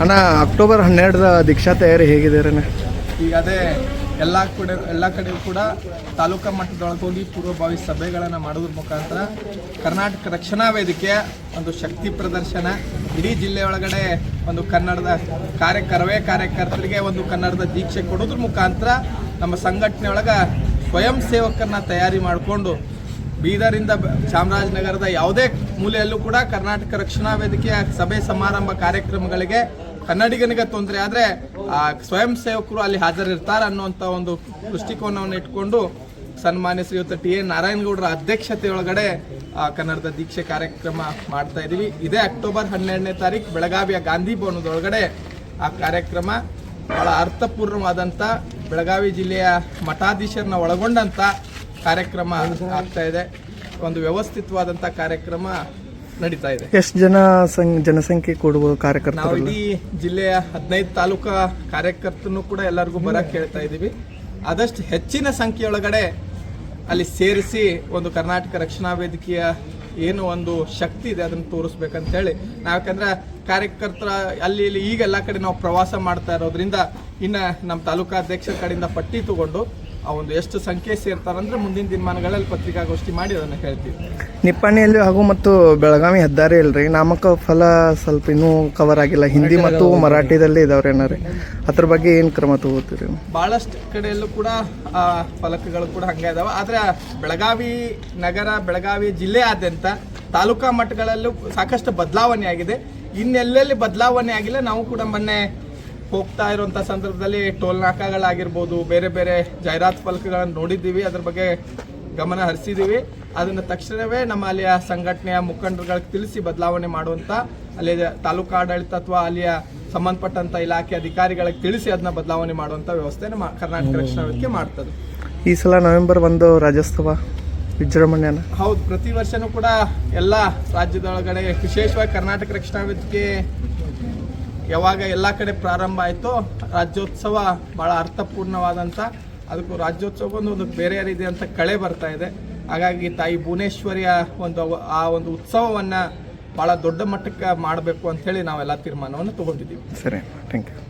ಅಣ್ಣ, ಅಕ್ಟೋಬರ್ ಹನ್ನೆರಡರ ದೀಕ್ಷಾ ತಯಾರಿ ಹೇಗಿದೆ ಈಗ ಅದೇ ಎಲ್ಲ ಕಡೆ, ಎಲ್ಲ ಕಡೆಯೂ ಕೂಡ ತಾಲೂಕಾ ಮಟ್ಟದೊಳಗೆ ಹೋಗಿ ಪೂರ್ವಭಾವಿ ಸಭೆಗಳನ್ನು ಮಾಡೋದ್ರ ಮುಖಾಂತರ ಕರ್ನಾಟಕ ರಕ್ಷಣಾ ವೇದಿಕೆಯ ಒಂದು ಶಕ್ತಿ ಪ್ರದರ್ಶನ, ಇಡೀ ಜಿಲ್ಲೆಯೊಳಗಡೆ ಒಂದು ಕನ್ನಡದ ಕಾರ್ಯಕರ್ವೇ ಕಾರ್ಯಕರ್ತರಿಗೆ ಒಂದು ಕನ್ನಡದ ದೀಕ್ಷೆ ಕೊಡೋದ್ರ ಮುಖಾಂತರ ನಮ್ಮ ಸಂಘಟನೆ ಒಳಗೆ ಸ್ವಯಂ ಸೇವಕರನ್ನ ತಯಾರಿ ಮಾಡಿಕೊಂಡು ಬೀದರಿಂದ ಚಾಮರಾಜನಗರದ ಯಾವುದೇ ಮೂಲೆಯಲ್ಲೂ ಕೂಡ ಕರ್ನಾಟಕ ರಕ್ಷಣಾ ವೇದಿಕೆಯ ಸಭೆ ಸಮಾರಂಭ ಕಾರ್ಯಕ್ರಮಗಳಿಗೆ ಕನ್ನಡಿಗನಿಗೆ ತೊಂದರೆ ಆದರೆ, ಆ, ಸ್ವಯಂ ಸೇವಕರು ಅಲ್ಲಿ ಹಾಜರಿರ್ತಾರೆ ಅನ್ನುವಂಥ ಒಂದು ದೃಷ್ಟಿಕೋನವನ್ನು ಇಟ್ಕೊಂಡು ಸನ್ಮಾನ್ಯ ಶ್ರೀಯುತ ಟಿ ಎ ನಾರಾಯಣಗೌಡರ ಅಧ್ಯಕ್ಷತೆಯೊಳಗಡೆ ಕನ್ನಡದ ದೀಕ್ಷೆ ಕಾರ್ಯಕ್ರಮ ಮಾಡ್ತಾ ಇದ್ದೀವಿ ಇದೇ ಅಕ್ಟೋಬರ್ ಹನ್ನೆರಡನೇ ತಾರೀಕು ಬೆಳಗಾವಿಯ ಗಾಂಧಿ ಭವನದೊಳಗಡೆ ಆ ಕಾರ್ಯಕ್ರಮ ಬಹಳ ಅರ್ಥಪೂರ್ಣವಾದಂಥ ಬೆಳಗಾವಿ ಜಿಲ್ಲೆಯ ಮಠಾಧೀಶರನ್ನ ಒಳಗೊಂಡಂಥ ಕಾರ್ಯಕ್ರಮ ಆಗ್ತಾ ಇದೆ. ಒಂದು ವ್ಯವಸ್ಥಿತವಾದಂಥ ಕಾರ್ಯಕ್ರಮ ನಡೀತಾ ಇದೆ. ಎಷ್ಟು ಜನ ಸಂ ಜನಸಂಖ್ಯೆ ಕೊಡುವ ನಾವು ಕಾರ್ಯಕರ್ತರು ಇಡೀ ಜಿಲ್ಲೆಯ ಹದಿನೈದು ತಾಲೂಕಾ ಕಾರ್ಯಕರ್ತನು ಕೂಡ ಎಲ್ಲರಿಗೂ ಬರಕ್ ಹೇಳ್ತಾ ಇದ್ದೀವಿ. ಆದಷ್ಟು ಹೆಚ್ಚಿನ ಸಂಖ್ಯೆಯೊಳಗಡೆ ಅಲ್ಲಿ ಸೇರಿಸಿ ಒಂದು ಕರ್ನಾಟಕ ರಕ್ಷಣಾ ವೇದಿಕೆಯ ಏನು ಒಂದು ಶಕ್ತಿ ಇದೆ ಅದನ್ನು ತೋರಿಸ್ಬೇಕಂತ ಹೇಳಿ. ನಾವು ಯಾಕಂದ್ರೆ ಕಾರ್ಯಕರ್ತರ ಅಲ್ಲಿ ಇಲ್ಲಿ ಈಗ ಎಲ್ಲ ಕಡೆ ನಾವು ಪ್ರವಾಸ ಮಾಡ್ತಾ ಇರೋದ್ರಿಂದ ಇನ್ನು ನಮ್ಮ ತಾಲೂಕಾಧ್ಯಕ್ಷರ ಕಡೆಯಿಂದ ಪಟ್ಟಿ ತಗೊಂಡು ಆ ಒಂದು ಎಷ್ಟು ಸಂಖ್ಯೆ ಸೇರ್ತಾರಂದ್ರೆ ಮುಂದಿನ ದಿನಮಾನಗಳಲ್ಲಿ ಪತ್ರಿಕಾಗೋಷ್ಠಿ ಮಾಡಿ ಅದನ್ನು ಹೇಳ್ತೀವಿ. ನಿಪ್ಪಾಣಿಯಲ್ಲಿ ಹಾಗೂ ಮತ್ತು ಬೆಳಗಾವಿ ಹೆದ್ದಾರಿ ಇಲ್ರಿ. ನಾಮಕ ಫಲ ಸ್ವಲ್ಪ ಇನ್ನೂ ಕವರ್ ಆಗಿಲ್ಲ. ಹಿಂದಿ ಮತ್ತು ಮರಾಠಿದಲ್ಲಿ ಇದಾವ್ರಿ ಏನಾರಿ. ಅದ್ರ ಬಗ್ಗೆ ಏನು ಕ್ರಮ ತಗೋತೀರಿ? ಬಹಳಷ್ಟು ಕಡೆಯಲ್ಲೂ ಕೂಡ ಆ ಫಲಕಗಳು ಕೂಡ ಹಂಗೆ ಇದಾವೆ. ಆದರೆ ಬೆಳಗಾವಿ ನಗರ ಬೆಳಗಾವಿ ಜಿಲ್ಲೆಯಾದ್ಯಂತ ತಾಲೂಕಾ ಮಟ್ಟಗಳಲ್ಲೂ ಸಾಕಷ್ಟು ಬದಲಾವಣೆ ಆಗಿದೆ. ಇನ್ನೆಲ್ಲೆಲ್ಲಿ ಬದಲಾವಣೆ ಆಗಿಲ್ಲ ನಾವು ಕೂಡ ಮೊನ್ನೆ ಹೋಗ್ತಾ ಇರುವಂಥ ಸಂದರ್ಭದಲ್ಲಿ ಟೋಲ್ ನಾಕಾಗಳಾಗಿರ್ಬೋದು ಬೇರೆ ಬೇರೆ ಜಾಹೀರಾತು ಫಲಕಗಳನ್ನು ನೋಡಿದ್ದೀವಿ ಅದ್ರ ಬಗ್ಗೆ ಗಮನ ಹರಿಸಿದ್ದೀವಿ. ಅದನ್ನು ತಕ್ಷಣವೇ ನಮ್ಮ ಅಲ್ಲಿಯ ಸಂಘಟನೆಯ ಮುಖಂಡರುಗಳಿಗೆ ತಿಳಿಸಿ ಬದಲಾವಣೆ ಮಾಡುವಂಥ ಅಲ್ಲಿಯ ತಾಲೂಕು ಆಡಳಿತ ಅಥವಾ ಅಲ್ಲಿಯ ಸಂಬಂಧಪಟ್ಟಂತ ಇಲಾಖೆ ಅಧಿಕಾರಿಗಳಿಗೆ ತಿಳಿಸಿ ಅದನ್ನ ಬದಲಾವಣೆ ಮಾಡುವಂತ ವ್ಯವಸ್ಥೆ ಕರ್ನಾಟಕ ರಕ್ಷಣಾ ವೇದಿಕೆ ಮಾಡ್ತದೆ. ಈ ಸಲ ನವೆಂಬರ್ ಒಂದು ರಾಜ್ಯೋತ್ಸವ ವಿಜೃಂಭಣೆಯನ್ನು? ಹೌದು ಪ್ರತಿ ವರ್ಷನೂ ಕೂಡ ಎಲ್ಲ ರಾಜ್ಯದೊಳಗಡೆ ವಿಶೇಷವಾಗಿ ಕರ್ನಾಟಕ ರಕ್ಷಣಾ ವೇದಿಕೆ ಯಾವಾಗ ಎಲ್ಲ ಕಡೆ ಪ್ರಾರಂಭ ಆಯಿತೋ ರಾಜ್ಯೋತ್ಸವ ಭಾಳ ಅರ್ಥಪೂರ್ಣವಾದಂಥ ಅದಕ್ಕೂ ರಾಜ್ಯೋತ್ಸವಕ್ಕೊಂದು ಒಂದು ಬೇರೆ ಅಂತ ಕಳೆ ಬರ್ತಾ ಇದೆ. ಹಾಗಾಗಿ ತಾಯಿ ಭುವನೇಶ್ವರಿಯ ಒಂದು ಆ ಒಂದು ಉತ್ಸವವನ್ನು ಭಾಳ ದೊಡ್ಡ ಮಟ್ಟಕ್ಕೆ ಮಾಡಬೇಕು ಅಂಥೇಳಿ ನಾವೆಲ್ಲ ತೀರ್ಮಾನವನ್ನು ತಗೊಂಡಿದ್ದೀವಿ. ಸರಿ ಥ್ಯಾಂಕ್ ಯು